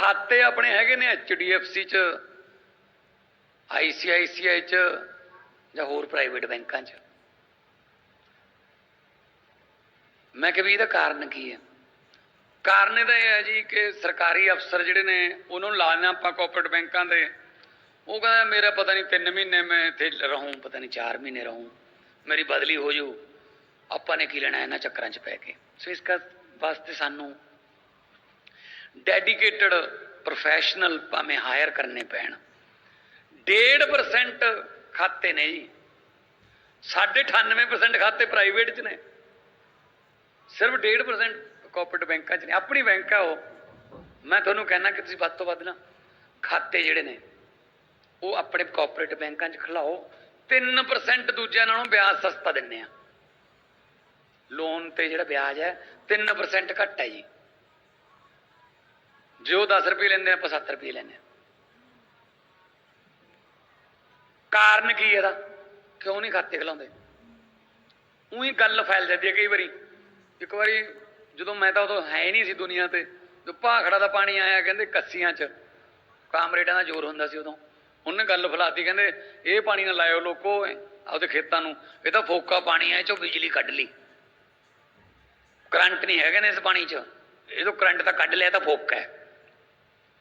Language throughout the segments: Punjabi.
ਖਾਤੇ ਆਪਣੇ ਹੈਗੇ ਨੇ HDFC ਚ ICICI ਚ, ਜਾਂ ਹੋਰ ਪ੍ਰਾਈਵੇਟ ਬੈਂਕਾਂ ਚ। ਮੈਂ ਕਿਹਾ ਵੀ ਇਹਦਾ ਕਾਰਨ ਕੀ ਹੈ? ਕਾਰਨ ਇਹਦਾ ਇਹ ਹੈ ਜੀ ਕਿ ਸਰਕਾਰੀ ਅਫਸਰ ਜਿਹੜੇ ਨੇ, ਉਹਨਾਂ ਨੂੰ ਲਾਣਾ ਆਪਾਂ ਕੋਆਪਰੇਟ ਬੈਂਕਾਂ ਦੇ। ਉਹ ਕਹਿੰਦਾ, ਮੇਰਾ ਪਤਾ ਨਹੀਂ 3 ਮਹੀਨੇ ਮੈਂ ਇੱਥੇ ਰਹੂੰ, ਪਤਾ ਨਹੀਂ 4 ਮਹੀਨੇ ਰਹੂੰ, ਮੇਰੀ ਬਦਲੀ ਹੋ ਜੂ। ਆਪਾਂ ਨੇ ਕੀ ਲੈਣਾ ਇਹਨਾਂ ਚੱਕਰਾਂ 'ਚ ਪੈ ਕੇ? ਸੋ ਇਸ ਕਾ ਵਾਸਤੇ ਸਾਨੂੰ ਡੈਡੀਕੇਟਡ ਪ੍ਰੋਫੈਸ਼ਨਲ ਭਾਵੇਂ ਹਾਇਰ ਕਰਨੇ ਪੈਣ। 1.5% ਖਾਤੇ ਨੇ ਜੀ। ਸਾਢੇ 98% ਖਾਤੇ ਪ੍ਰਾਈਵੇਟ 'ਚ ਨੇ। ਸਿਰਫ 1.5% ਕੋਆਪਰੇਟ ਬੈਂਕਾਂ 'ਚ ਨੇ। ਆਪਣੀ ਬੈਂਕ ਆ ਉਹ। ਮੈਂ ਤੁਹਾਨੂੰ ਕਹਿਣਾ ਕਿ ਤੁਸੀਂ ਵੱਧ ਤੋਂ ਵੱਧ ਨਾ ਖਾਤੇ ਜਿਹੜੇ ਨੇ, ਉਹ ਆਪਣੇ ਕੋਆਪਰੇਟ ਬੈਂਕਾਂ 'ਚ ਖਲਾਓ। 3% ਦੂਜਿਆਂ ਨਾਲੋਂ ਵਿਆਜ ਸਸਤਾ ਦਿੰਨੇ ਆ। ਲੋਨ ਤੇ ਜਿਹੜਾ ਵਿਆਜ ਹੈ 3% ਘੱਟ ਹੈ ਜੀ। ਜੇ ਉਹ 10 ਰੁਪਏ ਲੈਂਦੇ ਆ, ਆਪਾਂ 7 ਰੁਪਏ ਲੈਂਦੇ ਆ। ਕਾਰਨ ਕੀ ਇਹਦਾ? ਕਿਉਂ ਨਹੀਂ ਖਾਤੇ ਖਲਾਉਂਦੇ? ਉਹੀ ਗੱਲ ਫੈਲ ਜਾਂਦੀ ਹੈ ਕਈ ਵਾਰੀ। ਇੱਕ ਵਾਰੀ ਜਦੋਂ ਮੈਂ ਤਾਂ ਉਦੋਂ ਹੈ ਹੀ ਨਹੀਂ ਸੀ ਦੁਨੀਆ ਤੇ ਜੋ ਭਾਖੜਾ ਦਾ ਪਾਣੀ ਆਇਆ ਕਹਿੰਦੇ ਕੱਸੀਆਂ 'ਚ। ਕਾਮਰੇਡਾਂ ਦਾ ਜ਼ੋਰ ਹੁੰਦਾ ਸੀ ਉਦੋਂ। ਉਹਨੇ ਗੱਲ ਫਲਾਤੀ ਕਹਿੰਦੇ ਇਹ ਪਾਣੀ ਨਾ ਲਾਇਓ ਲੋਕੋ ਆਪਦੇ ਖੇਤਾਂ ਨੂੰ। ਇਹ ਤਾਂ ਫੋਕਾ ਪਾਣੀ ਹੈ ਇਹ ਚੋਂ ਬਿਜਲੀ ਕੱਢ ਲਈ। ਕਰੰਟ ਨਹੀਂ ਹੈਗੇ ਨੇ ਇਸ ਪਾਣੀ 'ਚ। ਇਹ ਤੋਂ ਕਰੰਟ ਤਾਂ ਕੱਢ ਲਿਆ ਤਾਂ ਫੋਕਾ ਹੈ।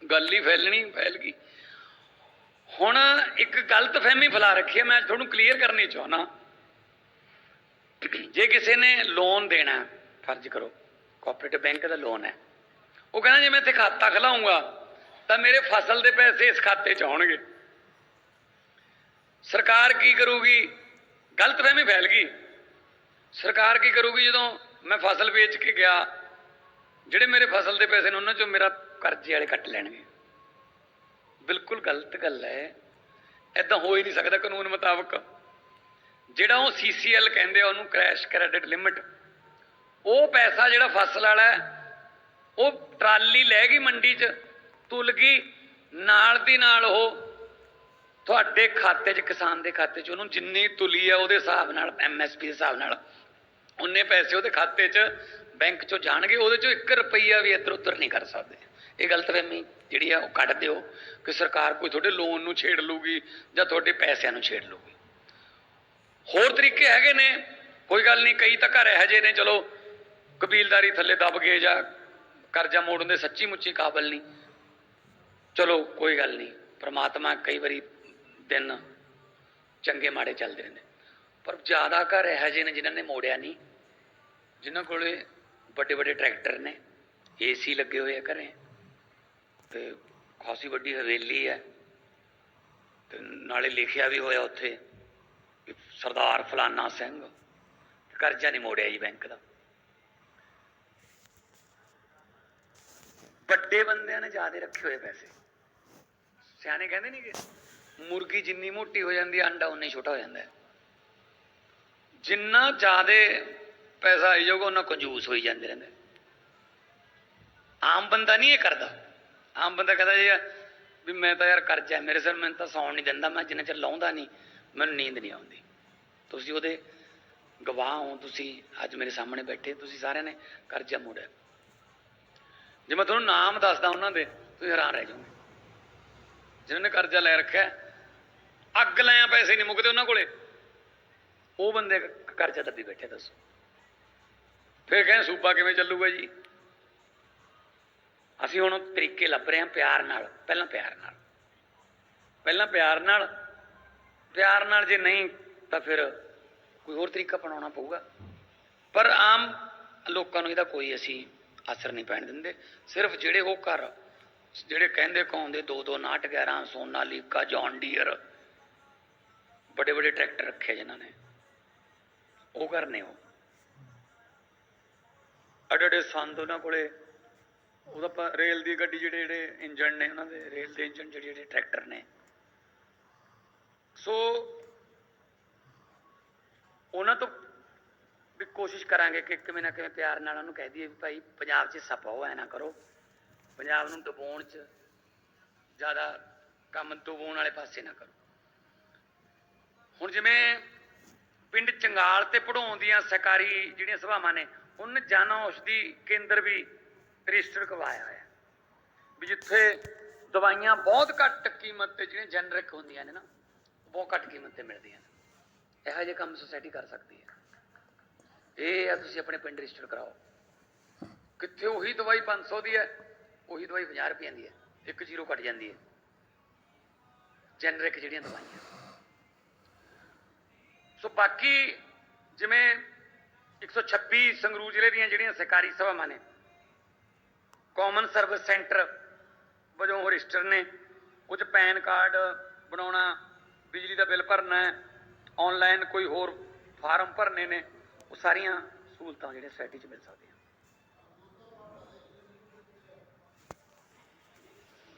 ਗੱਲ ਹੀ ਫੈਲਣੀ, ਫੈਲ ਗਈ। ਹੁਣ ਇੱਕ ਗਲਤ ਫਹਿਮੀ ਫੈਲਾ ਰੱਖੀ ਹੈ, ਮੈਂ ਤੁਹਾਨੂੰ ਕਲੀਅਰ ਕਰਨੀ ਚਾਹੁੰਦਾ। ਜੇ ਕਿਸੇ ਨੇ ਲੋਨ ਦੇਣਾ ਫਰਜ਼ ਕਰੋ ਕੋਆਪਰੇਟਿਵ ਬੈਂਕ ਦਾ ਲੋਨ ਹੈ। ਉਹ ਕਹਿੰਦਾ, ਜੇ ਮੈਂ ਇੱਥੇ ਖਾਤਾ ਖਲਾਉਂਗਾ ਤਾਂ ਮੇਰੇ ਫਸਲ ਦੇ ਪੈਸੇ ਇਸ ਖਾਤੇ 'ਚ ਆਉਣਗੇ। ਸਰਕਾਰ ਕੀ ਕਰੂਗੀ? ਗਲਤ ਫਹਿਮੀ ਫੈਲ ਗਈ। ਸਰਕਾਰ ਕੀ ਕਰੂਗੀ ਜਦੋਂ ਮੈਂ ਫਸਲ ਵੇਚ ਕੇ ਗਿਆ ਜਿਹੜੇ ਮੇਰੇ ਫਸਲ ਦੇ ਪੈਸੇ ਨੇ, ਉਹਨਾਂ 'ਚੋਂ ਮੇਰਾ ਕਰਜ਼ੇ ਵਾਲੇ ਕੱਟ ਲੈਣਗੇ। ਬਿਲਕੁਲ ਗਲਤ ਗੱਲ ਹੈ। ਐਦਾਂ ਹੋ ਹੀ ਨਹੀਂ ਸਕਦਾ ਕਾਨੂੰਨ ਮੁਤਾਬਕ। ਜਿਹੜਾ ਉਹ ਸੀਸੀਐਲ ਕਹਿੰਦੇ ਆ, ਉਹਨੂੰ ਕ੍ਰੈਸ਼ ਕ੍ਰੈਡਿਟ ਲਿਮਿਟ ਉਹ ਪੈਸਾ ਜਿਹੜਾ ਫਸਲ ਵਾਲਾ ਉਹ ਟਰਾਲੀ ਲੈ ਗਈ ਮੰਡੀ 'ਚ, ਤੁਲ ਗਈ, ਨਾਲ ਦੀ ਨਾਲ ਉਹ ਤੁਹਾਡੇ ਖਾਤੇ 'ਚ, ਕਿਸਾਨ ਦੇ ਖਾਤੇ 'ਚ, ਉਹਨੂੰ ਜਿੰਨੀ ਤੁਲੀ ਹੈ ਉਹਦੇ ਹਿਸਾਬ ਨਾਲ ਐਮਐਸਪੀ ਦੇ ਹਿਸਾਬ ਨਾਲ, ਉਹਨੇ ਪੈਸੇ ਉਹਦੇ ਖਾਤੇ 'ਚ ਬੈਂਕ 'ਚੋਂ ਜਾਣਗੇ, ਉਹਦੇ 'ਚੋਂ 1 ਰੁਪਈਆ ਵੀ ਇੱਧਰ ਉੱਧਰ ਨਹੀਂ ਕਰ ਸਕਦੇ। ਇਹ ਗਲਤਫਹਿਮੀ ਜਿਹੜੀ ਆ, ਉਹ ਕੱਢ ਦਿਓ ਕਿ ਸਰਕਾਰ ਕੋਈ ਤੁਹਾਡੇ ਲੋਨ ਨੂੰ ਛੇੜ ਲੂਗੀ ਜਾਂ ਤੁਹਾਡੇ ਪੈਸਿਆਂ ਨੂੰ ਛੇੜ ਲੂਗੀ ਹੋਰ ਤਰੀਕੇ ਹੈਗੇ ਨੇ, ਕੋਈ ਗੱਲ ਨਹੀਂ, ਕਈ ਤਾਂ ਘਰ ਇਹੋ ਜਿਹੇ ਨੇ, ਚਲੋ, ਕਬੀਲਦਾਰੀ ਥੱਲੇ ਦਬ ਗਏ ਜਾਂ ਕਰਜ਼ਾ ਮੋੜਨ ਦੇ ਸੱਚੀ ਮੁੱਚੀ ਕਾਬਲ ਨਹੀਂ। ਚਲੋ, ਕੋਈ ਗੱਲ ਨਹੀਂ, ਪ੍ਰਮਾਤਮਾ ਕਈ ਵਾਰੀ ਦਿਨ ਚੰਗੇ ਮਾੜੇ ਚੱਲਦੇ ਰਹਿੰਦੇ। ਪਰ ਜ਼ਿਆਦਾ ਘਰ ਇਹੋ ਜਿਹੇ ਨੇ ਜਿਨ੍ਹਾਂ ਨੇ ਮੋੜਿਆ ਨਹੀਂ। ਜਿਨ੍ਹਾਂ ਕੋਲੇ ਵੱਡੇ ਵੱਡੇ ਟਰੈਕਟਰ ਨੇ, ਏਸੀ ਲੱਗੇ ਹੋਏ ਆ ਘਰੇ, ਤੇ ਖਾਸੀ ਵੱਡੀ ਹਵੇਲੀ ਹੈ ਤੇ ਨਾਲੇ ਲਿਖਿਆ ਵੀ ਹੋਇਆ ਉੱਥੇ ਸਰਦਾਰ ਫਲਾਨਾ ਸਿੰਘ, ਕਰਜ਼ਾ ਨਹੀਂ ਮੋੜਿਆ ਜੀ ਬੈਂਕ ਦਾ। ਵੱਡੇ ਬੰਦਿਆਂ ਨੇ ਜ਼ਿਆਦਾ ਰੱਖੇ ਹੋਏ ਪੈਸੇ। ਸਿਆਣੇ ਕਹਿੰਦੇ ਨਹੀਂ ਕਿ ਮੁਰਗੀ ਜਿੰਨੀ ਮੋਟੀ ਹੋ ਜਾਂਦੀ ਹੈ ਅੰਡਾ ਉਨਾ ਹੀ ਛੋਟਾ ਹੋ ਜਾਂਦਾ। ਹੈ ਜਿੰਨਾ ਜ਼ਿਆਦਾ ਪੈਸਾ ਆਈ ਜਾਊਗਾ, ਉਹਨਾਂ ਕੰਜੂਸ ਹੋਈ ਜਾਂਦੇ ਰਹਿੰਦੇ ਆਮ ਬੰਦਾ ਨਹੀਂ ਇਹ ਕਰਦਾ। ਆਮ ਬੰਦਾ ਕਹਿੰਦਾ ਜੀ, ਵੀ ਮੈਂ ਤਾਂ ਯਾਰ ਕਰਜ਼ਾ ਮੇਰੇ ਸਿਰ ਮੈਨੂੰ ਤਾਂ ਸੌਣ ਨਹੀਂ ਦਿੰਦਾ, ਮੈਂ ਜਿੰਨਾ ਚਿਰ ਲਾਉਂਦਾ ਨਹੀਂ, ਮੈਨੂੰ ਨੀਂਦ ਨਹੀਂ ਆਉਂਦੀ। ਤੁਸੀਂ ਉਹਦੇ ਗਵਾਹ ਹੋ, ਤੁਸੀਂ ਅੱਜ ਮੇਰੇ ਸਾਹਮਣੇ ਬੈਠੇ, ਤੁਸੀਂ ਸਾਰਿਆਂ ਨੇ ਕਰਜ਼ਾ ਮੋੜਿਆ। ਜੇ ਮੈਂ ਤੁਹਾਨੂੰ ਨਾਮ ਦੱਸਦਾ ਉਹਨਾਂ ਦੇ, ਤੁਸੀਂ ਹੈਰਾਨ ਰਹਿ ਜਾਓਗੇ। ਜਿਨ੍ਹਾਂ ਨੇ ਕਰਜ਼ਾ ਲੈ ਰੱਖਿਆ, ਅੱਗ ਲਾਇਆ ਪੈਸੇ ਨਹੀਂ ਮੁੱਕਦੇ ਉਹਨਾਂ ਕੋਲੇ। ਉਹ ਬੰਦੇ ਕਰਜ਼ਾ ਦੱਬੀ ਬੈਠੇ, ਦੱਸੋ। ਫਿਰ ਕਹਿੰਦੇ, ਸੂਬਾ ਕਿਵੇਂ ਚੱਲੂਗਾ ਜੀ? ਅਸੀਂ ਹੁਣ ਤਰੀਕੇ ਲੱਭ ਰਹੇ ਹਾਂ ਪਿਆਰ ਨਾਲ, ਪਹਿਲਾਂ ਪਿਆਰ ਨਾਲ। ਪਹਿਲਾਂ ਪਿਆਰ ਨਾਲ ਪਿਆਰ ਨਾਲ ਜੇ ਨਹੀਂ, ਤਾਂ ਫਿਰ ਕੋਈ ਹੋਰ ਤਰੀਕਾ ਅਪਣਾਉਣਾ ਪਊਗਾ। ਪਰ ਆਮ ਲੋਕਾਂ ਨੂੰ ਇਹਦਾ ਕੋਈ ਅਸੀਂ ਅਸਰ ਨਹੀਂ ਪੈਣ ਦਿੰਦੇ। ਸਿਰਫ ਜਿਹੜੇ ਉਹ ਘਰ, ਜਿਹੜੇ ਕਹਿੰਦੇ ਕਹਾਉਂਦੇ, ਦੋ ਦੋ ਨਾਟ 11 ਸੋਨਾਲੀਕਾ ਜੌਨ ਡੀਅਰ, ਵੱਡੇ ਵੱਡੇ ਟਰੈਕਟਰ ਰੱਖੇ ਜਿਨ੍ਹਾਂ ਨੇ। ਉਹ ਘਰ ਨੇ ਉਹ। ਅੜੇ ਅੜੇ ਸੰਦ ਉਹਨਾਂ ਕੋਲੇ ਉਹਦਾ ਆਪਾਂ ਰੇਲ ਦੀ ਗੱਡੀ ਜਿਹੜੇ ਜਿਹੜੇ ਇੰਜਣ ਨੇ ਉਹਨਾਂ ਦੇ, ਰੇਲ ਦੇ ਇੰਜਣ ਜਿਹੜੇ ਜਿਹੜੇ ਟਰੈਕਟਰ ਨੇ। ਸੋ ਉਹਨਾਂ ਤੋਂ ਵੀ ਕੋਸ਼ਿਸ਼ ਕਰਾਂਗੇ ਕਿ ਕਿਵੇਂ ਨਾ ਕਿਵੇਂ ਪਿਆਰ ਨਾਲ ਉਹਨੂੰ ਕਹਿ ਦਈਏ ਵੀ ਭਾਈ ਪੰਜਾਬ 'ਚ ਸਪਾਓ ਐ ਨਾ ਕਰੋ। ਪੰਜਾਬ ਨੂੰ ਡੁਬੋਣ 'ਚ ਜ਼ਿਆਦਾ ਕੰਮ ਡੁਬੋਣ ਵਾਲੇ ਪਾਸੇ ਨਾ ਕਰੋ। ਹੁਣ ਜਿਵੇਂ ਪਿੰਡ ਚੰਗਾਲ ਤੇ ਪੜਾਉਣ ਦੀਆਂ ਸਰਕਾਰੀ ਜਿਹੜੀਆਂ ਸਭਾਵਾਂ ਨੇ ਉਹਨਾਂ ਜਨ ਔਸ਼ਧੀ ਕੇਂਦਰ ਵੀ ਰਜਿਸਟਰ ਕਰਵਾਇਆ ਹੋਇਆ। ਵੀ ਜਿੱਥੇ ਦਵਾਈਆਂ ਬਹੁਤ ਘੱਟ ਕੀਮਤ ਤੇ ਜਿਹੜੀਆਂ ਜੈਨਰਿਕ ਹੁੰਦੀਆਂ ਨੇ ਨਾ, ਬਹੁਤ ਘੱਟ ਕੀਮਤ ਤੇ ਮਿਲਦੀਆਂ ਨੇ। ਇਹੋ ਜਿਹੇ ਕੰਮ ਸੁਸਾਇਟੀ ਕਰ ਸਕਦੀ ਹੈ। ਇਹ ਆ ਤੁਸੀਂ ਆਪਣੇ ਪਿੰਡ ਰਜਿਸਟਰ ਕਰਾਓ। ਕਿੱਥੇ ਉਹੀ ਦਵਾਈ 500 ਦੀ ਹੈ, ਉਹੀ ਦਵਾਈ 50 ਰੁਪਏ ਦੀ ਹੈ, ਇੱਕ ਜ਼ੀਰੋ ਕੱਟ ਜਾਂਦੀ ਹੈ। ਜੈਨਰਿਕ ਜਿਹੜੀਆਂ ਦਵਾਈਆਂ। ਸੋ ਬਾਕੀ ਜਿਵੇਂ 126 ਸੰਗਰੂਰ ਜ਼ਿਲ੍ਹੇ ਦੀਆਂ ਜਿਹੜੀਆਂ ਸਰਕਾਰੀ ਸਭਾਵਾਂ ਨੇ ਕਾਮਨ ਸਰਵਿਸ ਸੈਂਟਰ ਵਜੋਂ ਰਜਿਸਟਰ ਨੇ, ਕੁਝ ਪੈਨ ਕਾਰਡ ਬਣਾਉਣਾ, ਬਿਜਲੀ ਦਾ ਬਿੱਲ ਭਰਨਾ ਹੈ ਆਨਲਾਈਨ ਕੋਈ ਹੋਰ ਫਾਰਮ ਭਰਨੇ ਨੇ, ਉਹ ਸਾਰੀਆਂ ਸਹੂਲਤਾਂ ਜਿਹੜੀਆਂ ਸੋਸਾਇਟੀ 'ਚ ਮਿਲ ਸਕਦੀਆਂ।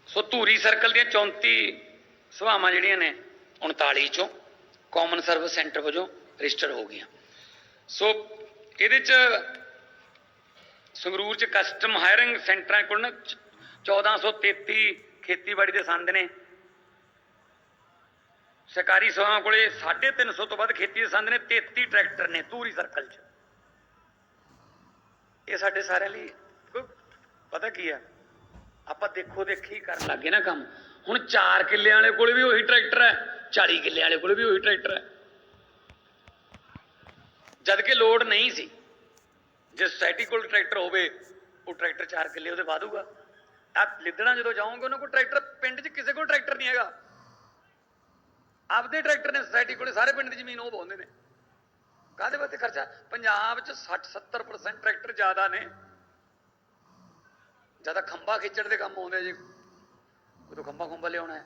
ਸੋ ਧੂਰੀ ਸਰਕਲ ਦੀਆਂ 34 ਸਭਾਵਾਂ ਜਿਹੜੀਆਂ ਨੇ 39 ਚੋਂ ਕਾਮਨ ਸਰਵਿਸ ਸੈਂਟਰ ਵਜੋਂ ਰਜਿਸਟਰ ਹੋ ਗਈਆਂ। ਸੋ ਇਹਦੇ 'ਚ ਸੰਗਰੂਰ 'ਚ ਕਸਟਮ ਹਾਇਰਿੰਗ ਸੈਂਟਰਾਂ ਕੋਲ ਨਾ ਚ- 1433 ਖੇਤੀਬਾੜੀ ਦੇ ਸੰਦ ਨੇ। ਸਰਕਾਰੀ ਸਭਾਵਾਂ ਕੋਲੇ 350 ਤੋਂ ਵੱਧ ਖੇਤੀ ਦੇ ਸੰਦ ਨੇ 33 ਟਰੈਕਟਰ ਨੇ ਧੂਰੀ ਸਰਕਲ 'ਚ। ਇਹ ਸਾਡੇ ਸਾਰਿਆਂ ਲਈ ਪਤਾ ਕੀ ਆ? ਆਪਾਂ ਦੇਖੋ ਦੇਖੀ ਕਰਨ ਲੱਗੇ ਨਾ ਕੰਮ। ਹੁਣ 4 ਕਿੱਲੇ ਵਾਲੇ ਕੋਲੇ ਵੀ ਉਹੀ ਟਰੈਕਟਰ ਹੈ 40 ਕਿੱਲੇ ਵਾਲੇ ਕੋਲੇ ਵੀ ਉਹੀ ਟਰੈਕਟਰ ਹੈ। ਜਦ ਕਿ ਲੋਡ ਨਹੀਂ ਸੀ। ਜੇ ਸੋਸਾਇਟੀ ਕੋਲ ਟਰੈਕਟਰ ਹੋਵੇ, ਉਹ ਟਰੈਕਟਰ ਚਾਰ ਕਿੱਲੇ ਉਹਦੇ ਵਾਧੂਗਾ ਆ ਲਿੱਦਣਾ ਜਦੋਂ ਜਾਓਗੇ, ਉਹਨਾਂ ਕੋਲ ਟਰੈਕਟਰ ਪਿੰਡ 'ਚ ਕਿਸੇ ਕੋਲ ਟਰੈਕਟਰ ਨਹੀਂ ਹੈਗਾ। ਆਪਦੇ ਟਰੈਕਟਰ ਨੇ ਸੋਸਾਇਟੀ ਕੋਲੇ ਸਾਰੇ ਪਿੰਡ ਦੀ ਜ਼ਮੀਨ ਉਹ ਪਾਉਂਦੇ ਨੇ। ਕਾਹਦੇ ਵਾਸਤੇ ਖਰਚਾ? ਪੰਜਾਬ 'ਚ 60 70% ਟਰੈਕਟਰ ਜ਼ਿਆਦਾ ਨੇ। ਜ਼ਿਆਦਾ ਖੰਭਾ ਖਿੱਚਣ ਦੇ ਕੰਮ ਆਉਂਦੇ ਜੀ। ਉਦੋਂ ਖੰਭਾ ਖੰਭਾ ਲਿਆਉਣਾ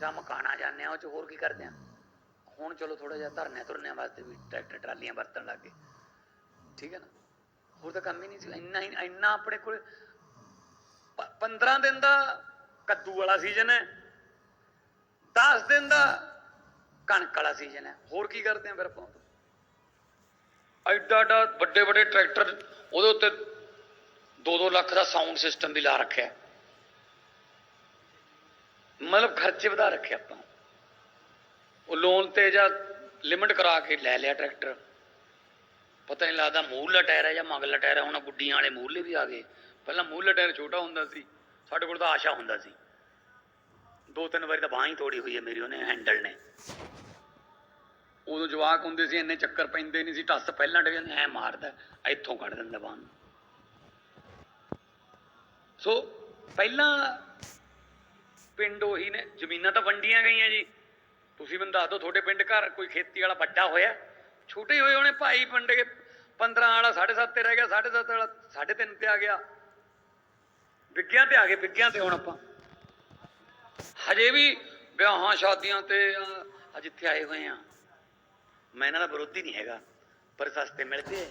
ਜਾਂ ਮਕਾਨਾ ਜਾਂਦੇ ਆ, ਉਹ ਚ ਹੋਰ ਕੀ ਕਰਦੇ ਆ? ਹੁਣ ਚਲੋ ਥੋੜਾ ਜਿਹਾ ਧਰਨੇ ਧੁਰਨਿਆਂ ਵਾਸਤੇ ਵੀ ਟਰੈਕਟਰ ਟਰਾਲੀਆਂ ਵਰਤਣ ਲੱਗ ਗਏ। ਠੀਕ ਹੈ ਨਾ? ਹੋਰ ਤਾਂ ਕੰਮ ਹੀ ਨਹੀਂ ਸੀ। ਇੰਨਾ ਹੀ, ਇੰਨਾ ਆਪਣੇ ਕੋਲ 15 ਦਿਨ ਦਾ ਕੱਦੂ ਵਾਲਾ ਸੀਜ਼ਨ ਹੈ। 10 ਦਿਨ ਦਾ ਕਣਕ ਵਾਲਾ ਸੀਜ਼ਨ ਹੈ। ਹੋਰ ਕੀ ਕਰਦੇ ਆ ਫਿਰ ਆਪਾਂ? ਐਡਾ ਐਡਾ ਵੱਡੇ ਵੱਡੇ ਟਰੈਕਟਰ ਉਹਦੇ ਉੱਤੇ 2-2 ਲੱਖ ਦਾ ਸਾਊਂਡ ਸਿਸਟਮ ਵੀ ਲਾ ਰੱਖਿਆ। ਮਤਲਬ ਖਰਚੇ ਵਧਾ ਰੱਖੇ ਆਪਾਂ। ਉਹ ਲੋਨ ਤੇ ਜਾਂ ਲਿਮਟ ਕਰਾ ਕੇ ਲੈ ਲਿਆ ਟਰੈਕਟਰ ਪਤਾ ਨਹੀਂ ਲੱਗਦਾ ਮੂਹਰਲਾ ਟਾਇਰ ਹੈ ਜਾਂ ਮਗਰਲਾ ਟਾਇਰ ਹੈ, ਹੁਣ ਗੁੱਡੀਆਂ ਵਾਲੇ ਮੂਹਰਲੇ ਵੀ ਆ ਗਏ। ਪਹਿਲਾਂ ਮੂਹਰਲਾ ਟਾਇਰ ਛੋਟਾ ਹੁੰਦਾ ਸੀ, ਸਾਡੇ ਕੋਲ ਤਾਂ ਆਸ਼ਾ ਹੁੰਦਾ ਸੀ। ਦੋ ਤਿੰਨ ਵਾਰੀ ਤਾਂ ਬਾਂਹ ਹੀ ਤੋੜੀ ਹੋਈ ਹੈ ਮੇਰੀ, ਉਹਨੇ ਹੈਂਡਲ ਨੇ। ਉਦੋਂ ਜਵਾਕ ਹੁੰਦੇ ਸੀ, ਇੰਨੇ ਚੱਕਰ ਪੈਂਦੇ ਨਹੀਂ ਸੀ, ਟੱਸ ਪਹਿਲਾਂ ਡੇ ਐ ਮਾਰਦਾ, ਇੱਥੋਂ ਕੱਢ ਦਿੰਦਾ ਬਾਂਹ ਨੂੰ। ਸੋ ਪਹਿਲਾਂ ਪਿੰਡ ਉਹੀ ਨੇ, ਜ਼ਮੀਨਾਂ ਤਾਂ ਵੰਡੀਆਂ ਗਈਆਂ ਜੀ। ਤੁਸੀਂ ਮੈਨੂੰ ਦੱਸ ਦਿਓ, ਤੁਹਾਡੇ ਪਿੰਡ ਘਰ ਕੋਈ ਖੇਤੀ ਵਾਲਾ ਵੱਡਾ ਹੋਇਆ? ਛੋਟੇ ਹੋਏ ਹੋਣੇ ਭਾਈ ਪਿੰਡ ਕੇ 15 ਵਾਲਾ 7.5 ਤੇ ਰਹਿ ਗਿਆ 7.5 ਵਾਲਾ 3.5 ਤੇ ਆ ਗਿਆ। ਵਿਗਿਆ ਤੇ ਆ ਗਏ ਵਿਗਿਆ ਤੇ ਹੁਣ ਆਪਾਂ। ਹਜੇ ਵੀ ਵਿਆਹਾਂ, ਸ਼ਾਦੀਆਂ ਤੇ ਅੱਜ ਇੱਥੇ ਆਏ ਹੋਏ ਆ। ਮੈਂ ਇਹਨਾਂ ਦਾ ਵਿਰੋਧੀ ਨਹੀਂ ਹੈਗਾ, ਪਰ ਸਸਤੇ ਮਿਲਦੇ ਆ